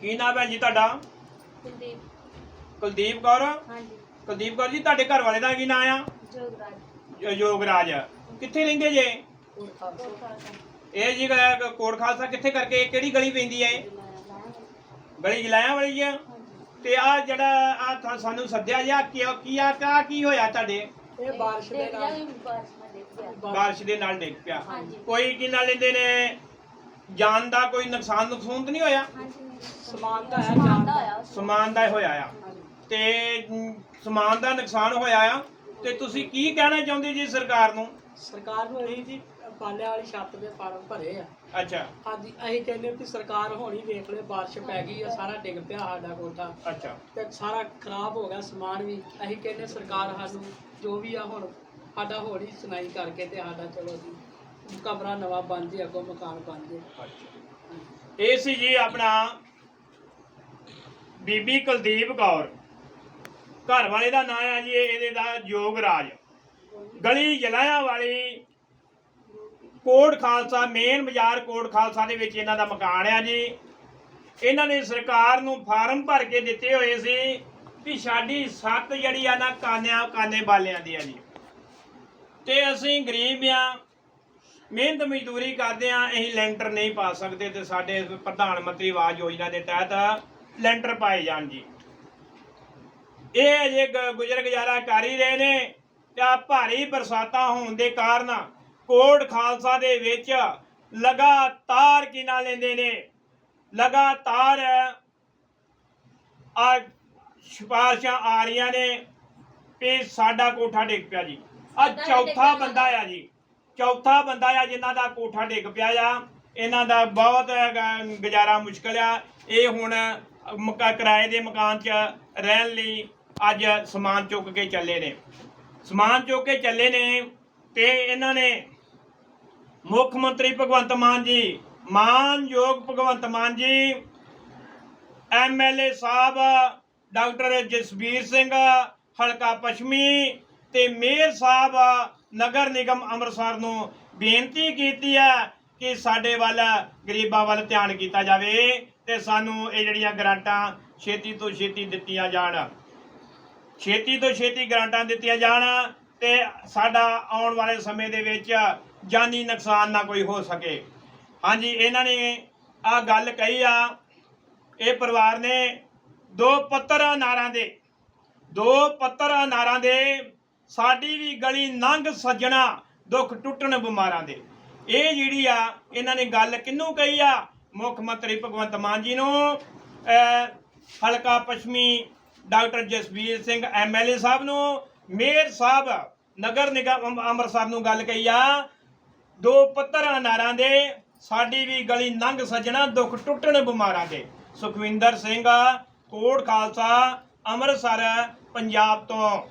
ਕੀ ਨਾਮ ਹੈ ਜੀ ਤੁਹਾਡਾ? ਕੁਲਦੀਪ। ਕੁਲਦੀਪ ਕੌਰ? ਹਾਂਜੀ। ਕੁਲਦੀਪ ਕੌਰ ਜੀ ਤੁਹਾਡੇ ਘਰ ਵਾਲੇ ਦਾ ਕੀ ਨਾਮ ਆ? ਜੋਗਰਾਜ। ਜੋ- ਯੋਗਰਾਜ ਕਿੱਥੇ ਰਹਿੰਦੇ ਜੇ? ਇਹ ਜੀ ਗ- ਕੋਟ ਖਾਲਸਾ ਕਿੱਥੇ ਕਰਕੇ ਕਿਹੜੀ ਗਲੀ ਪੈਂਦੀ ਹੈ? ਗਲੀ ਜਲਾਇਆ ਵਾਲੀ ਆ? ਤੇ ਆ ਜਿਹੜਾ ਆ ਸਾਨੂੰ ਸੱਦਿਆ ਜਾਂ ਕੀ ਕੀ ਆ ਕਾ ਕੀ ਹੋਇਆ ਤੁਹਾਡੇ? ਇਹ ਬਾਰਿਸ਼ ਦੇ ਨਾਲ। ਬਾਰਿਸ਼ ਦੇ ਨਾਲ ਡਿੱਗ ਪਿਆ। ਹਾਂਜੀ। ਕੋਈ ਕੀ ਨਾਲ ਲੈਂਦੇ ਨੇ? ਜਾਨ ਦਾ ਕੋਈ ਨੁਕਸਾਨ ਨੁਕਸਾਨ ਤਾਂ ਨਹੀਂ ਹੋਇਆ? ਸਮਾਨ ਤਾਂ ਹੈ ਸਮਾਨ ਜਾਨ ਦਾ। ਸਮਾਨ ਦਾ ਹੋਇਆ ਆ। ਤੇ ਸਮਾਨ ਦਾ ਨੁਕਸਾਨ ਹੋਇਆ ਆ। ਤੇ ਤੁਸੀਂ ਕੀ ਕਹਿਣਾ ਚਾਹੁੰਦੇ ਜੀ ਸਰਕਾਰ ਨੂੰ? ਸਰਕਾਰ ਨੂੰ ਇਹੀ ਜੀ ਬਾਲਿਆਂ ਵਾਲੀ ਛੱਤ ਦੇ ਫਾਰਮ ਭਰੇ ਆ। ਅੱਛਾ। ਹਾਂਜੀ ਅਸੀਂ ਕਹਿੰਦੇ ਵੀ ਸਰਕਾਰ ਹੋਣੀ ਵੇਖ ਲੈ ਬਾਰਿਸ਼ ਪੈ ਗਈ ਆ ਸਾਰਾ ਡਿੱਗ ਪਿਆ ਸਾਡਾ ਕੋਠਾ ਅੱਛਾ। ਤੇ ਸਾਰਾ ਖਰਾਬ ਹੋ ਗਿਆ ਸਮਾਨ ਵੀ। ਅਸੀਂ ਕਹਿੰਦੇ ਸਰਕਾਰ ਸਾਨੂੰ ਜੋ ਵੀ ਆ ਹੁਣ ਸਾਡਾ ਹੋਣੀ ਸੁਣਾਈ ਕਰਕੇ ਤੇ ਸਾਡਾ ਚਲੋ ਜੀ। ਕਮਰਾ ਨਵਾਂ ਬਣ ਜੇ, ਅੱਗੋਂ ਮਕਾਨ ਬਣ ਜੇ। ਇਹ ਸੀ ਜੀ ਆਪਣਾ ਬੀਬੀ ਕੁਲਦੀਪ ਕੌਰ। ਘਰ ਵਾਲੇ ਦਾ ਨਾਂ ਹੈ ਜੀ ਇਹ- ਇਹਦੇ ਦਾ ਯੋਗਰਾਜ ਗਲੀ ਜਲਾਇਆ ਵਾਲੀ ਕੋਟ ਖਾਲਸਾ ਮੇਨ ਬਾਜ਼ਾਰ ਕੋਟ ਖਾਲਸਾ ਦੇ ਵਿੱਚ ਇਹਨਾਂ ਦਾ ਮਕਾਨ ਆ ਜੀ। ਇਹਨਾਂ ਨੇ ਸਰਕਾਰ ਨੂੰ ਫਾਰਮ ਭਰ ਕੇ ਦਿੱਤੇ ਹੋਏ ਸੀ ਵੀ ਸਾਡੀ ਸੱਤ ਜਿਹੜੀ ਆ ਨਾ ਕਾਨਿਆਂ ਕਾਨੇ ਬਾਲਿਆਂ ਦੀ ਆ ਜੀ। ਤੇ ਅਸੀਂ ਗਰੀਬ ਆ ਮਿਹਨਤ ਮਜ਼ਦੂਰੀ ਕਰਦੇ ਆ ਅਸੀਂ ਲੈਂਟਰ ਨਹੀਂ ਪਾ ਸਕਦੇ ਤੇ ਸਾਡੇ ਪ੍ਰਧਾਨ ਮੰਤਰੀ ਆਵਾਸ ਯੋਜਨਾ ਦੇ ਤਹਿਤ ਲੈਂਟਰ ਪਾਏ ਜਾਣ ਜੀ। ਇਹ ਅਜੇ ਗ- ਗੁਜ਼ਰ ਗੁਜ਼ਾਰਾ ਕਰ ਹੀ ਰਹੇ ਨੇ ਤੇ ਆ ਭਾਰੀ ਬਰਸਾਤਾਂ ਹੋਣ ਦੇ ਕਾਰਨ ਕੋਟ ਖਾਲਸਾ ਦੇ ਵਿੱਚ ਲਗਾਤਾਰ ਕਿਨਾ ਲੈਂਦੇ ਨੇ। ਲਗਾਤਾਰ ਆ ਸਿਫਾਰਸ਼ਾਂ ਆ ਰਹੀਆਂ ਨੇ ਵੀ ਸਾਡਾ ਕੋਠਾ ਡਿੱਗ ਪਿਆ ਜੀ। ਆ ਚੌਥਾ ਬੰਦਾ ਆ ਜੀ। ਚੌਥਾ ਬੰਦਾ ਆ ਜਿਨ੍ਹਾਂ ਦਾ ਕੋਠਾ ਡਿੱਗ ਪਿਆ ਆ। ਇਹਨਾਂ ਦਾ ਬਹੁਤ ਗੁਜ਼ਾਰਾ ਮੁਸ਼ਕਲ ਆ। ਇਹ ਹੁਣ ਮਕਾ, ਕਿਰਾਏ ਦੇ ਮਕਾਨ 'ਚ ਰਹਿਣ ਲਈ ਅੱਜ ਸਮਾਨ ਚੁੱਕ ਕੇ ਚੱਲੇ ਨੇ। ਸਮਾਨ ਚੁੱਕ ਕੇ ਚੱਲੇ ਨੇ ਤੇ ਇਹਨਾਂ ਨੇ ਮੁੱਖ ਮੰਤਰੀ ਭਗਵੰਤ ਮਾਨ ਜੀ, ਮਾਨਯੋਗ ਭਗਵੰਤ ਮਾਨ ਜੀ ਐਮਐਲਏ ਸਾਹਿਬ, ਡਾਕਟਰ ਜਸਵੀਰ ਸਿੰਘ, ਹਲਕਾ ਪੱਛਮੀ ਤੇ ਮੇਅਰ ਸਾਹਿਬ ਨਗਰ ਨਿਗਮ ਅੰਮ੍ਰਿਤਸਰ ਨੂੰ ਬੇਨਤੀ ਕੀਤੀ ਹੈ ਕਿ ਸਾਡੇ ਵੱਲ ਗਰੀਬਾਂ ਵੱਲ ਧਿਆਨ ਕੀਤਾ ਜਾਵੇ ਤੇ ਸਾਨੂੰ ਇਹ ਜਿਹੜੀਆਂ ਗ੍ਰਾਂਟਾਂ ਛੇਤੀ ਤੋਂ ਛੇਤੀ ਦਿੱਤੀਆਂ ਜਾਣ। ਛੇਤੀ ਤੋਂ ਛੇਤੀ ਗ੍ਰਾਂਟਾਂ ਦਿੱਤੀਆਂ ਜਾਣ ਤੇ ਸਾਡਾ ਆਉਣ ਵਾਲੇ ਸਮੇਂ ਦੇ ਵਿੱਚ ਜਾਨੀ ਨੁਕਸਾਨ ਨਾ ਕੋਈ ਹੋ ਸਕੇ। ਹਾਂਜੀ, ਇਹਨਾਂ ਨੇ ਆ ਗੱਲ ਕਹੀ ਆ। ਇਹ ਪਰਿਵਾਰ ਨੇ ਦੋ ਪੱਤਰ ਅਨਾਰਾਂ ਦੇ, ਦੋ ਪੱਤਰ ਅਨਾਰਾਂ ਦੇ ਸਾਡੀ ਵੀ ਗਲੀ ਨੰਗ ਸੱਜਣਾ, ਦੁੱਖ ਟੁੱਟਣ ਬਿਮਾਰਾਂ ਦੇ। ਇਹ ਜਿਹੜੀ ਆ, ਇਹਨਾਂ ਨੇ ਗੱਲ ਕਿਹਨੂੰ ਕਹੀ ਆ? ਮੁੱਖ ਮੰਤਰੀ ਭਗਵੰਤ ਮਾਨ ਜੀ ਨੂੰ। ਹਲਕਾ ਪੱਛਮੀ ਡਾਕਟਰ ਜਸਵੀਰ ਸਿੰਘ ਐਮਐਲਏ ਸਾਹਿਬ ਨੂੰ। ਮੇਅਰ ਸਾਹਿਬ ਨਗਰ ਨਿਗਮ ਅੰਮ- ਅੰਮ੍ਰਿਤਸਰ ਨੂੰ ਗੱਲ ਕਹੀ ਆ। ਦੋ ਪੱਤਰ ਅਨਾਰਾਂ ਦੇ, ਸਾਡੀ ਵੀ ਗਲੀ ਨੰਗ ਸੱਜਣਾ, ਦੁੱਖ ਟੁੱਟਣ ਬਿਮਾਰਾਂ ਦੇ। ਸੁਖਵਿੰਦਰ ਸਿੰਘ ਕੋਟ ਖਾਲਸਾ, ਅੰਮ੍ਰਿਤਸਰ, ਪੰਜਾਬ ਤੋਂ।